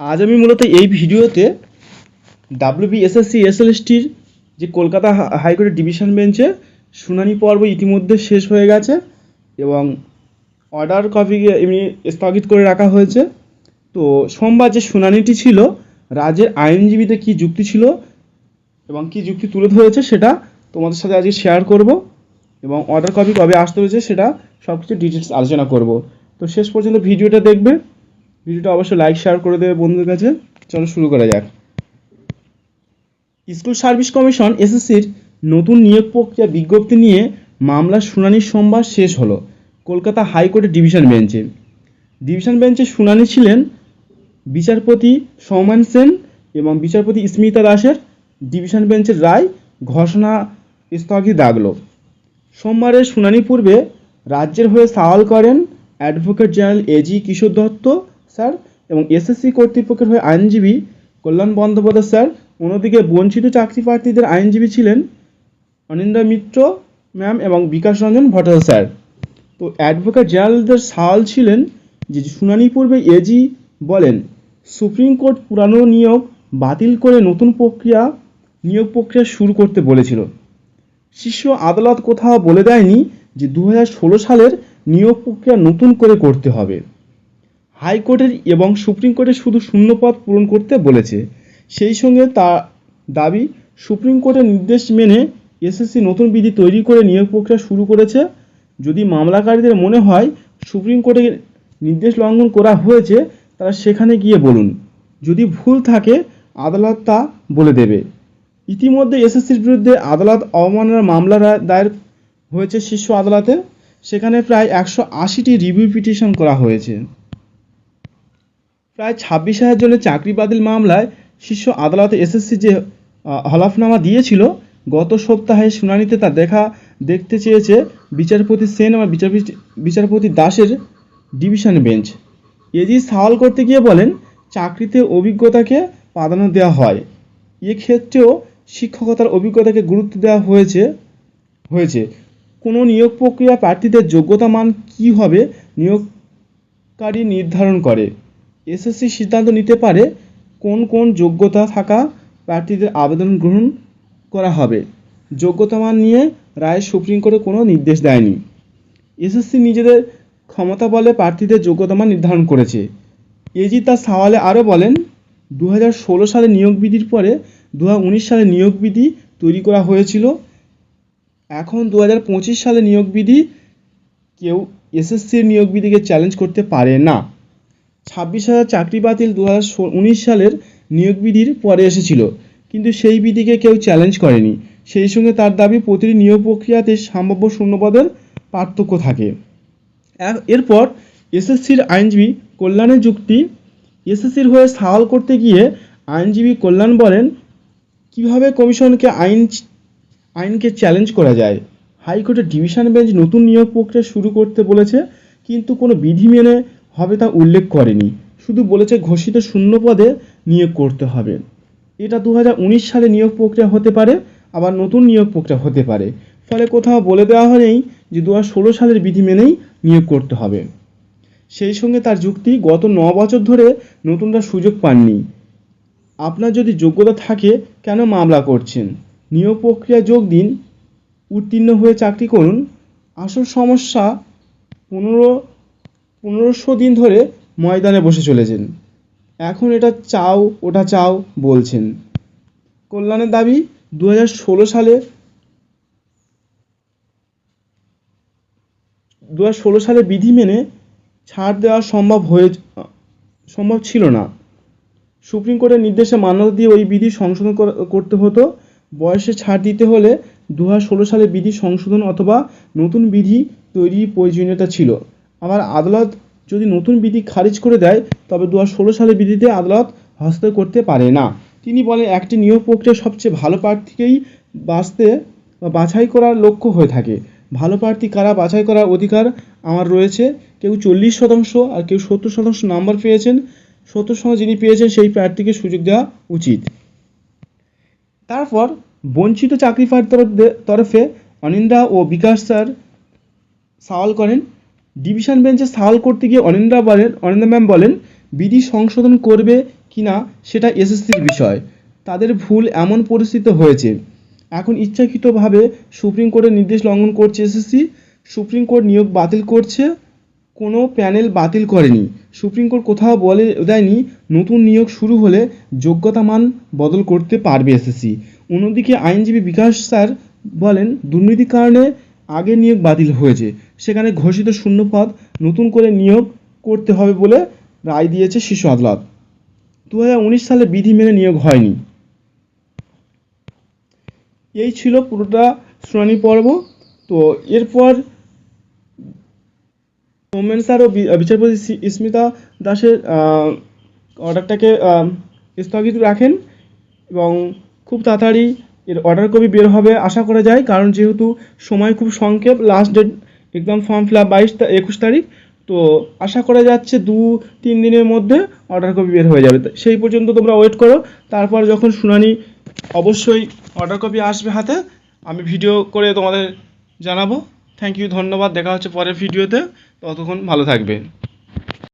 আজ আমি মূলত এই ভিডিওতে ডাব্লিউবিএসএসসি এসএলএসটির যে কলকাতা হাইকোর্টের ডিভিশন বেঞ্চে শুনানি পর্ব ইতিমধ্যে শেষ হয়ে গেছে এবং অর্ডার কপি এমনি স্থগিত করে রাখা হয়েছে। তো সোমবার যে শুনানিটি ছিল, রাজ্যের আইনজীবীদের কী যুক্তি ছিল এবং কী যুক্তি তুলে ধরেছে সেটা তোমাদের সাথে আজকে শেয়ার করব এবং অর্ডার কপি কবে আসতে হয়েছে সেটা সব কিছু ডিটেলস আলোচনা করব। তো শেষ পর্যন্ত ভিডিওটা দেখবে। ভিডিওটা অবশ্যই লাইক শেয়ার করে দেবে বন্ধুদের কাছে। চলো শুরু করা যাক। স্কুল সার্ভিস কমিশন, এসএসসির নতুন নিয়োগ প্রক্রিয়া বিজ্ঞপ্তি নিয়ে মামলার শুনানি সোমবার শেষ হলো কলকাতা হাইকোর্টের ডিভিশন বেঞ্চে। ডিভিশন বেঞ্চে শুনানি ছিলেন বিচারপতি সৌমান সেন এবং বিচারপতি স্মিতা দাসের। ডিভিশন বেঞ্চের রায় ঘোষণা স্থগিত রাখল। সোমবারের শুনানি পূর্বে রাজ্যের হয়ে সওয়াল করেন advocate general AG Kishore Dutta sir, এবং এসএসসি কর্তৃপক্ষের হয়ে আইনজীবী কল্যাণ বন্দ্যোপাধ্যায়, স্যার, অন্যদিকে বঞ্চিত চাকরি প্রার্থীদের আইনজীবী ছিলেন অনিন্দা মিত্র ম্যাম এবং বিকাশ রঞ্জন ভট্টাচার্য, স্যার। তো অ্যাডভোকেট জেনারেলদের সওয়াল ছিলেন যে শুনানি পূর্বে এজি বলেন, সুপ্রিম কোর্ট পুরানো নিয়োগ বাতিল করে নতুন প্রক্রিয়া, নিয়োগ প্রক্রিয়া শুরু করতে বলেছিল। শীর্ষ আদালত কোথাও বলে দেয়নি যে দু হাজার ষোলো সালের নিয়োগ প্রক্রিয়া নতুন করে করতে হবে। হাইকোর্টের এবং সুপ্রিম কোর্টের শুধু শূন্য শূন্যপদ পূরণ করতে বলেছে। সেই সঙ্গে তা দাবি, সুপ্রিম কোর্টের নির্দেশ মেনে এসএসসি নতুন বিধি তৈরি করে নিয়োগ প্রক্রিয়া শুরু করেছে। যদি মামলাকারীদের মনে হয় সুপ্রিম কোর্টের নির্দেশ লঙ্ঘন করা হয়েছে, তারা সেখানে গিয়ে বলুন। যদি ভুল থাকে, আদালত তা বলে দেবে। ইতিমধ্যে এসএসসির বিরুদ্ধে আদালত অবমাননার মামলা দায়ের হয়েছে শীর্ষ আদালতে। সেখানে প্রায় একশো আশিটি রিভিউ পিটিশন করা হয়েছে। প্রায় ছাব্বিশ হাজার জনের চাকরি বাতিল মামলায় শীর্ষ আদালতে এসএসসি যে হলফনামা দিয়েছিল, গত সপ্তাহে শুনানিতে তা দেখা দেখতে চেয়েছে বিচারপতি সেন এবং বিচারপতি বিচারপতি দাসের ডিভিশন বেঞ্চ। এজি সওয়াল করতে গিয়ে বলেন, চাকরিতে অভিজ্ঞতাকে প্রাধান্য দেওয়া হয়। এক্ষেত্রেও শিক্ষকতার অভিজ্ঞতাকে গুরুত্ব দেওয়া হয়েছে হয়েছে। কোনো নিয়োগ প্রক্রিয়া প্রার্থীদের যোগ্যতা মান কী হবে, নিয়োগকারী নির্ধারণ করে। এসএসসি সিদ্ধান্ত নিতে পারে কোন কোন যোগ্যতা থাকা প্রার্থীদের আবেদন গ্রহণ করা হবে। যোগ্যতা মান নিয়ে রায় সুপ্রিম কোর্টে কোনো নির্দেশ দেয়নি। এসএসসি নিজেদের ক্ষমতা বলে প্রার্থীদের যোগ্যতা মান নির্ধারণ করেছে। এজি তার সাওয়ালে আরও বলেন দু হাজার ষোলো সালে নিয়োগ বিধির পরে দু হাজার উনিশ সালে নিয়োগ বিধি তৈরি করা হয়েছিল। এখন দু হাজার পঁচিশ সালে নিয়োগ বিধি কেউ এসএসসির নিয়োগ বিধিকে চ্যালেঞ্জ করতে পারে না। ছাব্বিশ হাজার চাকরি বাতিল দু সালের নিয়োগ বিধির পরে এসেছিল। কিন্তু সেই বিধিকে কেউ চ্যালেঞ্জ করেনি। সেই সঙ্গে তার দাবি, প্রতিটি নিয়োগ প্রক্রিয়াতে সম্ভাব্য শূন্যপদের পার্থক্য থাকে। এরপর এসএসসির আইনজীবী কল্যাণের যুক্তি, এসএসসির হয়ে সওয়াল করতে গিয়ে আইনজীবী কল্যাণ বলেন, কীভাবে কমিশনকে আইন, আইনকে চ্যালেঞ্জ করা যায়? হাইকোর্টের ডিভিশন বেঞ্চ নতুন নিয়োগ প্রক্রিয়া শুরু করতে বলেছে, কিন্তু কোনো বিধি মেনে হবে তা উল্লেখ করেনি। শুধু বলেছে ঘোষিত শূন্য পদে নিয়োগ করতে হবে। এটা দু হাজার উনিশ সালে নিয়োগ প্রক্রিয়া হতে পারে, আবার নতুন নিয়োগ প্রক্রিয়া হতে পারে। ফলে কোথাও বলে দেওয়া হয়নি যে দু হাজার ষোলো সালের বিধি মেনেই নিয়োগ করতে হবে। সেই সঙ্গে তার যুক্তি, গত ন বছর ধরে নতুনরা সুযোগ পাননি। আপনার যদি যোগ্যতা থাকে, কেন মামলা করছেন? নিয়োগ প্রক্রিয়া যোগ দিন, উত্তীর্ণ হয়ে চাকরি করুন। আসল সমস্যা, পনেরো পনেরোশো দিন ধরে ময়দানে বসে চলেছেন। এখন এটা চাও, ওটা চাও বলছেন। কল্যাণের দাবি দু সালে দু সালে বিধি মেনে ছাড় দেওয়া সম্ভব হয়ে, সম্ভব ছিল না। সুপ্রিম কোর্টের নির্দেশে মান্যতা দিয়ে ওই বিধি সংশোধন করতে হতো। বয়সে ছাড় দিতে হলে দু সালে বিধি সংশোধন অথবা নতুন বিধি তৈরির প্রয়োজনীয়তা ছিল। আবার আদালত যদি নতুন বিধি খারিজ করে দেয়, তবে দু ষোলো সালে বিধিতে আদালত হস্তক্ষেপ করতে পারে না। তিনি বলেন, একটি নিয়োগ প্রক্রিয়া সবচেয়ে ভালো প্রার্থীকেই বাঁচতে বা বাছাই করার লক্ষ্য হয়ে থাকে। ভালো প্রার্থী কারা বাছাই করার অধিকার আমার রয়েছে। কেউ চল্লিশ শতাংশ আর কেউ সত্তর শতাংশ নাম্বার পেয়েছেন। সত্তর শতাংশ যিনি পেয়েছেন, সেই প্রার্থীকে সুযোগ দেওয়া উচিত। তারপর, বঞ্চিত চাকরি তরফে অনিন্দা ও বিকাশ স্যার সওয়াল করেন ডিভিশন বেঞ্চে সওয়াল করতে গিয়ে অনিন্দা বলেন অনিন্দা ম্যাম বলেন বিধি সংশোধন করবে কি না সেটা এসএসসির বিষয়। তাদের ভুল এমন পরিস্থিতি হয়েছে। এখন ইচ্ছাকৃতভাবে সুপ্রিম কোর্টের নির্দেশ লঙ্ঘন করছে এসএসসি সুপ্রিম কোর্ট নিয়োগ বাতিল করছে, কোনো প্যানেল বাতিল করেনি। সুপ্রিম কোর্ট কোথাও বলে দেয়নি, নতুন নিয়োগ শুরু হলে যোগ্যতা মান বদল করতে পারবে এসএসসি অন্যদিকে আইনজীবী বিকাশ স্যার বলেন, দুর্নীতির কারণে আগে নিয়োগ বাতিল হয়েছে। সেখানে ঘোষিত শূন্যপদ নতুন করে নিয়োগ করতে হবে বলে রায় দিয়েছে শীর্ষ আদালত। দু হাজার উনিশ সালে বিধি মেনে নিয়োগ হয়নি। এই ছিল পুরোটা শুনানি পর্ব। তো এরপর ওমেন স্যার ও বিচারপতি স্মিতা দাসের অর্ডারটাকে স্থগিত রাখেন এবং খুব তাড়াতাড়ি এর অর্ডার কপি বের হবে, আশা করা যায়। কারণ যেহেতু সময় খুব সংক্ষেপ last date exam form fill up বাইশ একুশ তারিখ, তো আশা করা যাচ্ছে দু, তিন দিনের মধ্যে অর্ডার কপি বের হয়ে যাবে। সেই পর্যন্ত তোমরা ওয়েট করো। তারপর যখন শুনানি অবশ্যই অর্ডার কপি আসবে হাতে, আমি ভিডিও করে তোমাদের জানাব। থ্যাংক ইউ ধন্যবাদ। দেখা হচ্ছে পরের ভিডিওতে ততক্ষণ ভালো থাকবে